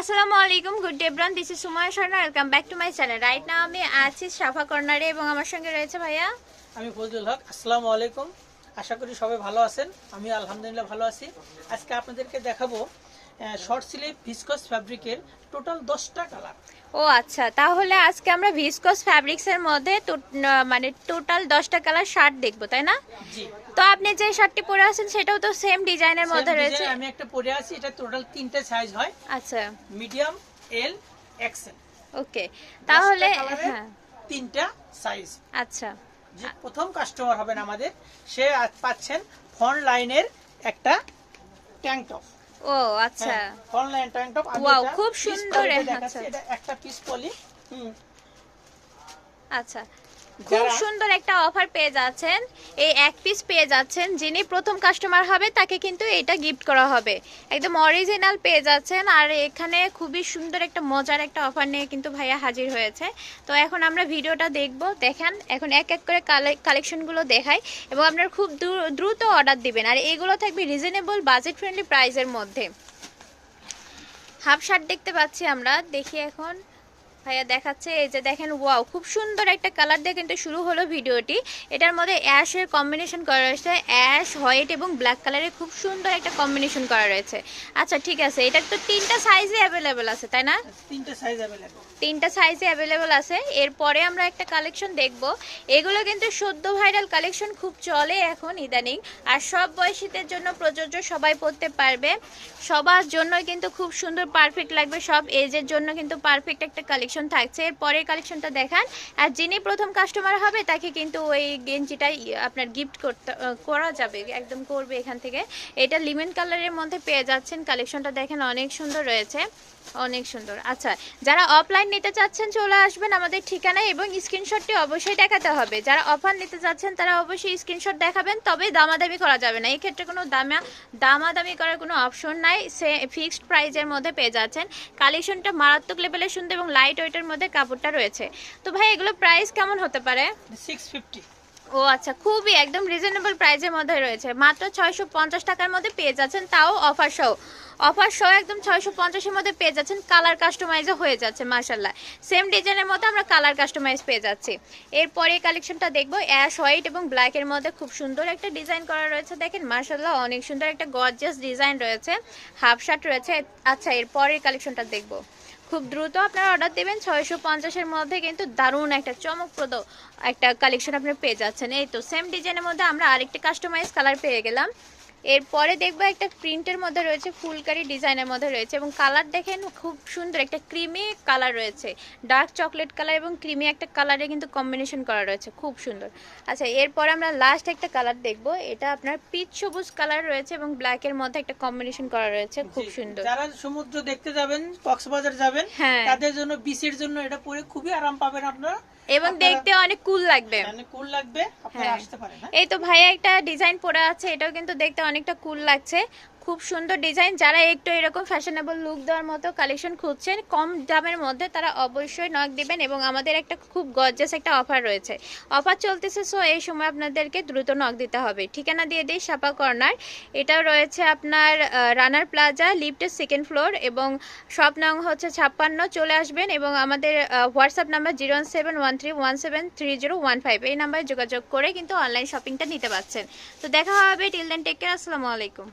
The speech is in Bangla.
আসসালামু আলাইকুম good day bran this is Sumoy Sharma welcome back to my channel right now আমি আছি সাফা কর্নারে এবং আমার সঙ্গে রয়েছে ভাইয়া। আমি ফজলুল হক। আসসালামু আলাইকুম আশা করি সবাই ভালো আছেন। আমি আলহামদুলিল্লাহ ভালো আছি। আজকে আপনাদেরকে দেখাবো শর্ট স্লিভ ভিসকস ফ্যাব্রিকের টোটাল দশটা কালার ও আচ্ছা তাহলে আজকে আমরা ভিসকস ফ্যাব্রিক্স এর মধ্যে মানে টোটাল দশটা কালার শার্ট দেখব তাই না? জি। তো আপনি যে শার্টটি পরে আছেন সেটাও তো সেম ডিজাইনের মধ্যে রয়েছে। আমি একটা পরে আছি এটা টোটাল তিনটে সাইজ হয়। আচ্ছা। মিডিয়াম এল এক্সেল ওকে তাহলে হ্যাঁ। তিনটা সাইজ আচ্ছা। যে প্রথম কাস্টমার হবেন আমাদের সে পাচ্ছেন ফ্রন্ট লাইনের একটা ট্যাঙ্ক টপ ও আচ্ছা online line tank top Wow, খুব সুন্দর, দেখাচ্ছি। এটা একটা পিস পলি হুম আচ্ছা খুব সুন্দর একটা অফার পেয়ে যাচ্ছেন, এই এক পিস পেয়ে যাচ্ছেন, যিনি প্রথম কাস্টমার হবে, তাকে কিন্তু এটা গিফট করা হবে। একদম অরিজিনাল পেয়ে যাচ্ছেন, আর এখানে খুবই সুন্দর একটা মজার একটা অফার নিয়ে কিন্তু ভাইয়া হাজির হয়েছে। তো এখন আমরা ভিডিওটা দেখব, দেখেন, এখন এক এক করে কালেকশনগুলো দেখাই, এবং আপনারা খুব দ্রু- দ্রুত অর্ডার দিবেন। আর এগুলো থাকবে রিজনেবল বাজেট ফ্রেন্ডলি প্রাইসের মধ্যে। হাফ শার্ট দেখতে পাচ্ছি আমরা, দেখি এখন। ভাইয়া দেখাচ্ছে এই যে দেখেন ওয়াও খুব সুন্দর একটা কালার দিয়ে কিন্তু শুরু হলো ভিডিওটি। এটার মধ্যে অ্যাশের কম্বিনেশন করা রয়েছে। অ্যাশ হোয়াইট এবং ব্ল্যাক কালারের খুব সুন্দর একটা কম্বিনেশন করা রয়েছে। আচ্ছা ঠিক আছে এটার তো তিনটা সাইজে অ্যাভেলেবেল আছে তাই না? তিনটে সাইজ অ্যাভেলেবল তিনটা সাইজে অ্যাভেলেবল আছে। এরপরে আমরা একটা কালেকশন দেখব। এগুলো কিন্তু সদ্য ভাইরাল কালেকশন খুব চলে এখন ইদানিং। আর সব বয়সীদের জন্য প্রযোজ্য সবাই পরতে পারবে। সবার জন্য কিন্তু খুব সুন্দর পারফেক্ট লাগবে। সব এজের জন্য কিন্তু পারফেক্ট একটা কালেকশন থাকছে। এর পরের কালেকশনটা দেখান। আর যিনি প্রথম কাস্টমার হবে, তাকে কিন্তু ওই গেঞ্জিটাই আপনার গিফট করতে করা যাবে, একদম করবে এখান থেকে। এটা লিমেন কালারের মধ্যে পেয়ে যাচ্ছেন। কালেকশনটা দেখেন অনেক সুন্দর রয়েছে। অনেক সুন্দর। আচ্ছা যারা অফলাইন নিতে চাচ্ছেন, চলে আসবেন আমাদের ঠিকানায় এবং স্ক্রিনশটটি অবশ্যই দেখাতে হবে। যারা অফার নিতে চাচ্ছেন তারা অবশ্যই স্ক্রিনশট দেখাবেন, তবে দামাদামি করা যাবে না। এই ক্ষেত্রে কোনো দামা, দামাদামি করার কোনো অপশন নাই। সে ফিক্সড প্রাইজের মধ্যে পেয়ে যাচ্ছেন। কালেকশনটা মারাত্মক লেভেলের সুন্দর এবং লাইট ওয়েটের মধ্যে কাপড়টা রয়েছে। তো ভাই এগুলো প্রাইস কেমন হতে পারে? সিক্স ফিফটি ও আচ্ছা খুবই একদম রিজনেবল প্রাইসের মধ্যে রয়েছে। মাত্র ছয়শো পঞ্চাশ টাকার মধ্যে পেয়ে যাচ্ছেন তাও অফার সহ অফার সহ একদম ছয়শো পঞ্চাশের মধ্যে পেয়ে যাচ্ছেন কালার কাস্টমাইজও হয়ে যাচ্ছে মার্শাল্লাহ সেম ডিজাইনের মধ্যে আমরা কালার কাস্টমাইজ পেয়ে যাচ্ছি। এরপরে কালেকশনটা দেখব অ্যাশ হোয়াইট এবং ব্ল্যাকের মধ্যে খুব সুন্দর একটা ডিজাইন করা রয়েছে দেখেন মার্শাল্লাহ অনেক সুন্দর একটা গর্জিয়াস ডিজাইন রয়েছে হাফ শার্ট রয়েছে। আচ্ছা এরপরের কালেকশনটা দেখব। খুব দ্রুত আপনারা অর্ডার দেবেন। ছয়শো পঞ্চাশের মধ্যে কিন্তু দারুণ একটা চমকপ্রদ একটা কালেকশন আপনি পেয়ে যাচ্ছেন। এই তো সেম ডিজাইনের মধ্যে আমরা আরেকটা কাস্টমাইজ কালার পেয়ে গেলাম। এরপরে দেখব একটা প্রিন্টের মধ্যে রয়েছে ফুলকারি ডিজাইনের মধ্যে রয়েছে এবং কালার দেখেন খুব সুন্দর একটা ক্রিমি কালার রয়েছে। ডার্ক চকলেট কালার এবং ক্রিমি একটা কালারে কিন্তু কম্বিনেশন করা রয়েছে খুব সুন্দর। আচ্ছা এরপরে আমরা লাস্ট একটা কালার দেখব এটা আপনার পিচ সবুজ কালার রয়েছে এবং ব্ল্যাকের মধ্যে একটা কম্বিনেশন করা রয়েছে খুব সুন্দর। যারা সমুদ্র দেখতে যাবেন কক্সবাজার যাবেন হ্যাঁ। তাদের জন্য বিচের জন্য এটা পরে খুবই আরাম পাবেন আপনারা। এবং দেখতে অনেক কুল লাগবে মানে কুল লাগবে আপনারা হ্যাঁ। আসতে পারেন হ্যাঁ? এই তো ভাইয়া একটা ডিজাইন পরে আছে এটাও কিন্তু দেখতে অনেকটা কুল লাগছে খুব সুন্দর ডিজাইন। যারা একটু এরকম ফ্যাশনেবল লুক দেওয়ার মতো কালেকশন খুঁজছেন, কম দামের মধ্যে তারা অবশ্যই নক দিবেন এবং আমাদের একটা খুব গর্জাস একটা অফার রয়েছে। অফার চলতেছে সো এই সময় আপনাদেরকে দ্রুত নক দিতে হবে। ঠিকানা দিয়ে দিই সাপা কর্নার এটাও রয়েছে আপনার রানার প্লাজা লিফটের সেকেন্ড ফ্লোর এবং শপ নং হচ্ছে ছাপ্পান্ন। চলে আসবেন এবং আমাদের WhatsApp number zero one seven one three one seven three zero one five এই নাম্বারে যোগাযোগ করে কিন্তু অনলাইন শপিংটা নিতে পারছেন। তো দেখা হবে টিল দেন টেক কেয়ার আসসালামু আলাইকুম।